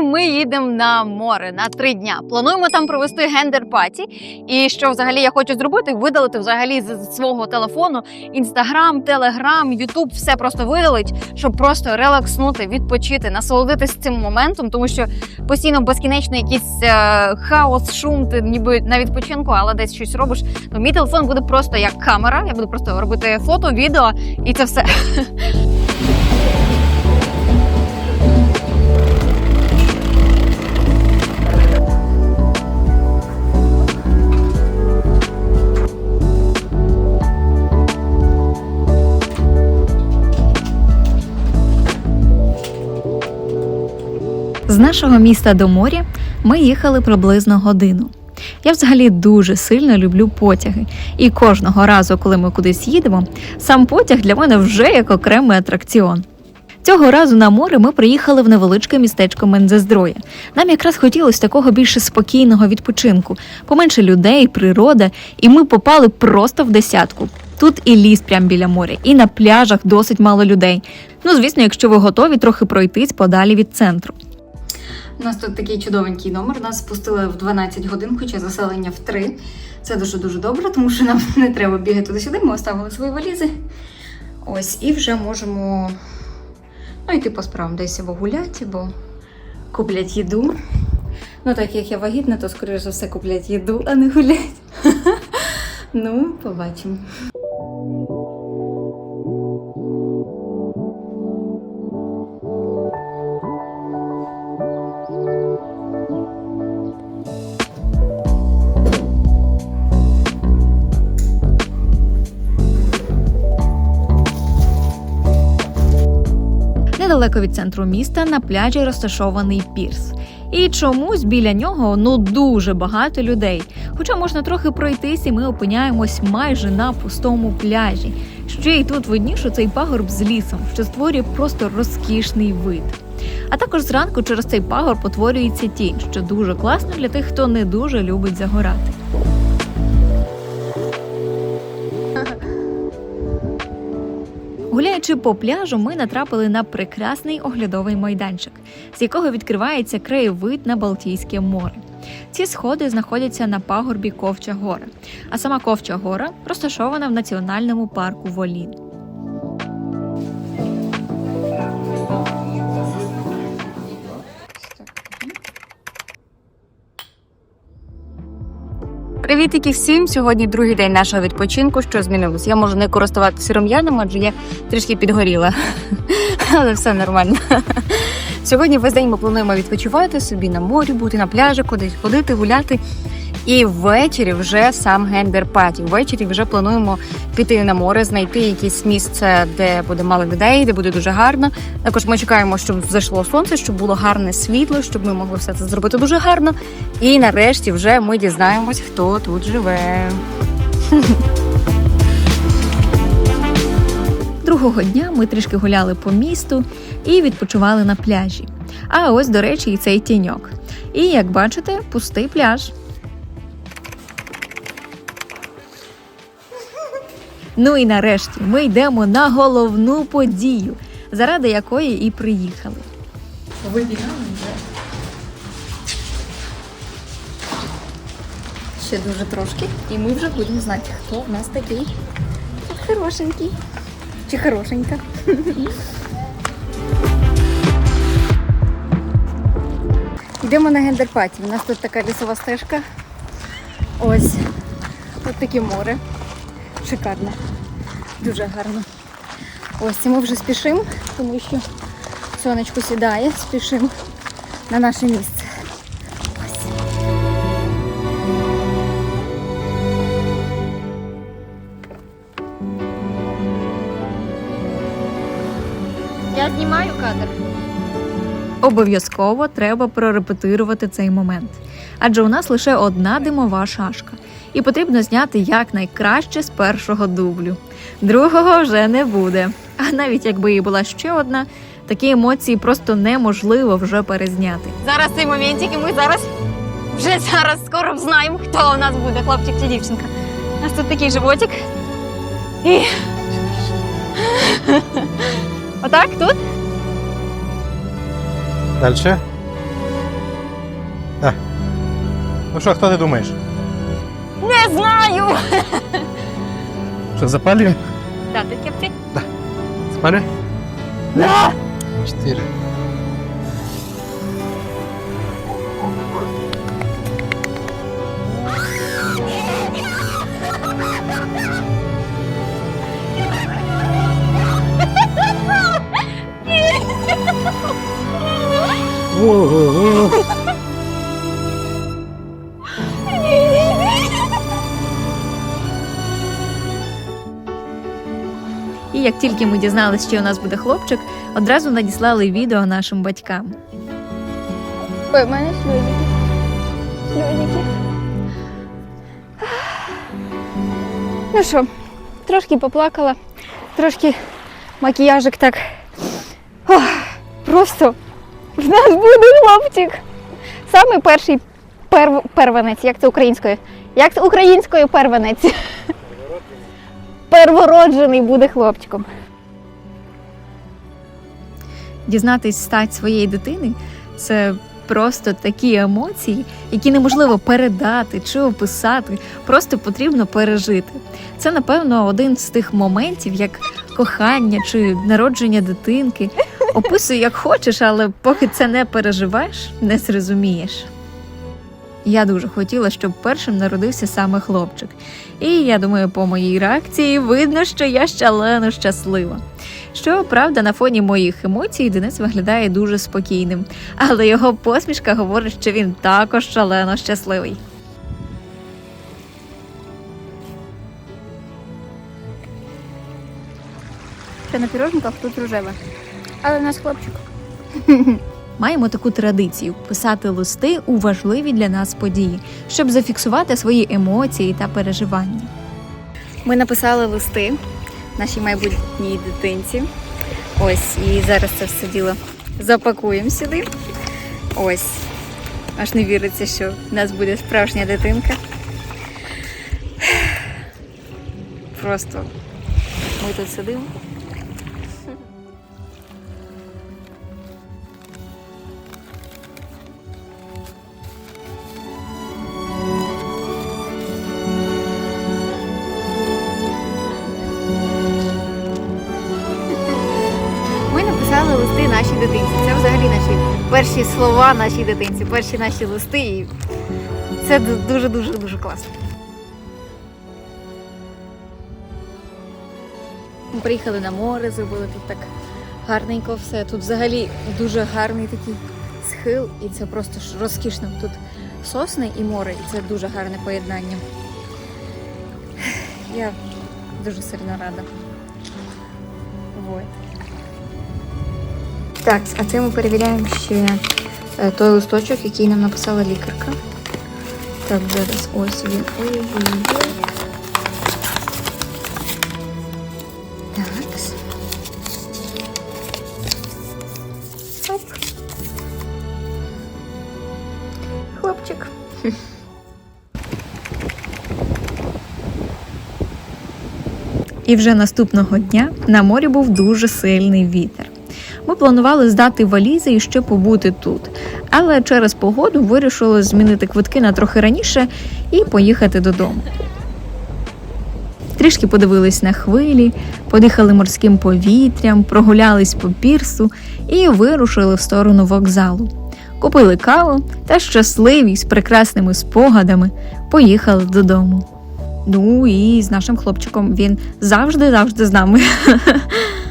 ми їдемо на море на три дня. Плануємо там провести гендер-паті. І що взагалі я хочу зробити? Видалити взагалі з свого телефону інстаграм, телеграм, ютуб, все просто видалить, щоб просто релакснути, відпочити, насолодитись цим моментом, тому що постійно безкінечно якийсь е, хаос, шум, ти ніби на відпочинку, але десь щось робиш. То мій телефон буде просто як камера. Я буду просто робити фото, відео, і це все. З нашого міста до моря ми їхали приблизно годину. Я взагалі дуже сильно люблю потяги, і кожного разу, коли ми кудись їдемо, сам потяг для мене вже як окремий атракціон. Цього разу на море ми приїхали в невеличке містечко Мензездроє. Нам якраз хотілося такого більше спокійного відпочинку, поменше людей, природа, і ми попали просто в десятку. Тут і ліс прямо біля моря, і на пляжах досить мало людей. Ну, звісно, якщо ви готові трохи пройтись подалі від центру. У нас тут такий чудовенький номер. Нас спустили в 12 годин, хоча заселення в 3. Це дуже дуже добре, тому що нам не треба бігати туди-сюди. Ми оставили свої валізи. Ось, і вже можемо ну, йти по справам десь або гуляти, або куплять їду. Ну, так як я вагітна, то скоріше за все куплять їду, а не гулять. Ну, побачимо. Недалеко від центру міста на пляжі розташований пірс. І чомусь біля нього ну дуже багато людей. Хоча можна трохи пройтись, і ми опиняємось майже на пустому пляжі. Ще й тут видніше цей пагорб з лісом, що створює просто розкішний вид. А також зранку через цей пагорб утворюється тінь, що дуже класно для тих, хто не дуже любить загорати. Гуляючи по пляжу, ми натрапили на прекрасний оглядовий майданчик, з якого відкривається краєвид на Балтійське море. Ці сходи знаходяться на пагорбі Ковча Гора, а сама Ковча Гора розташована в національному парку Волін. Привітики всім! Сьогодні другий день нашого відпочинку. Що змінилось? Я можу не користуватися рум'яном, адже я трішки підгоріла. Але все нормально. Сьогодні весь день ми плануємо відпочивати собі на морі, бути на пляжі, кудись ходити, гуляти. І ввечері вже сам гендер паті. Ввечері вже плануємо піти на море, знайти якесь місце, де буде мало людей, де буде дуже гарно. Також ми чекаємо, щоб зайшло сонце, щоб було гарне світло, щоб ми могли все це зробити дуже гарно. І нарешті вже ми дізнаємось, хто тут живе. Другого дня ми трішки гуляли по місту і відпочивали на пляжі. А ось, до речі, і цей тіньок. І як бачите, пустий пляж. Ну і нарешті ми йдемо на головну подію, заради якої і приїхали. Вибігали вже. Ще дуже трошки, і ми вже будемо знати, хто в нас такий хорошенький. Чи хорошенька. Йдемо на гендерпаті. У нас тут така лісова стежка. Ось. Ось таке море. Шикарно. Дуже гарно. Ось і ми вже спішимо, тому що сонечко сідає, спішимо на наше місце. Я знімаю кадр. Обов'язково треба прорепетирувати цей момент, адже у нас лише одна димова шашка, і потрібно зняти якнайкраще з першого дублю. Другого вже не буде. А навіть якби і була ще одна, такі емоції просто неможливо вже перезняти. Зараз цей моментик, і ми зараз вже зараз скоро знаємо, хто у нас буде, хлопчик чи дівчинка. У нас тут такий животик. І... Отак, тут? Дальше. Да! Ну что, кто ты думаешь? Не знаю! Что, запалюємо? Да, ты кепки? Да. Спали? Да! Чотири. І як тільки ми дізналися, що у нас буде хлопчик, одразу надіслали відео нашим батькам. Ой, в мене сльозики. Сльозики. Ну що, трошки поплакала, трошки макіяжик так. Ох, просто в нас буде хлопчик. Саме перший перв... первенець, як це українською? Як це українською первенець? Первороджений буде хлопчиком. Дізнатись стать своєї дитини це просто такі емоції, які неможливо передати чи описати, просто потрібно пережити. Це, напевно, один з тих моментів, як кохання чи народження дитинки. Описуй як хочеш, але поки це не переживеш, не зрозумієш. Я дуже хотіла, щоб першим народився саме хлопчик. І я думаю, по моїй реакції видно, що я шалено щаслива. Що правда, на фоні моїх емоцій Денис виглядає дуже спокійним, але його посмішка говорить, що він також шалено щасливий. Це на пірожниках тут рожеве. Але в нас хлопчик. Маємо таку традицію писати листи у важливі для нас події, щоб зафіксувати свої емоції та переживання. Ми написали листи нашій майбутній дитинці. Ось, і зараз це все діло запакуємо сюди. Ось. Аж не віриться, що в нас буде справжня дитинка. Просто ми тут сидимо. Листи нашій дитинці. Це взагалі наші перші слова нашій дитинці, перші наші листи. І це дуже-дуже дуже класно. Ми приїхали на море, зробили тут так гарненько все. Тут взагалі дуже гарний такий схил, і це просто розкішно. Тут сосни і море, і це дуже гарне поєднання. Я дуже сильно рада. Вот. Так, а це ми перевіряємо ще е, той листочок, який нам написала лікарка. Так, зараз ось він. Ой-ой-ой. Так. Оп. Хлопчик. І вже наступного дня на морі був дуже сильний вітер. Ми планували здати валізи і ще побути тут, але через погоду вирішили змінити квитки на трохи раніше і поїхати додому. Трішки подивились на хвилі, подихали морським повітрям, прогулялись по пірсу і вирушили в сторону вокзалу. Купили каву та щасливі з прекрасними спогадами поїхали додому. Ну і з нашим хлопчиком він завжди завжди з нами.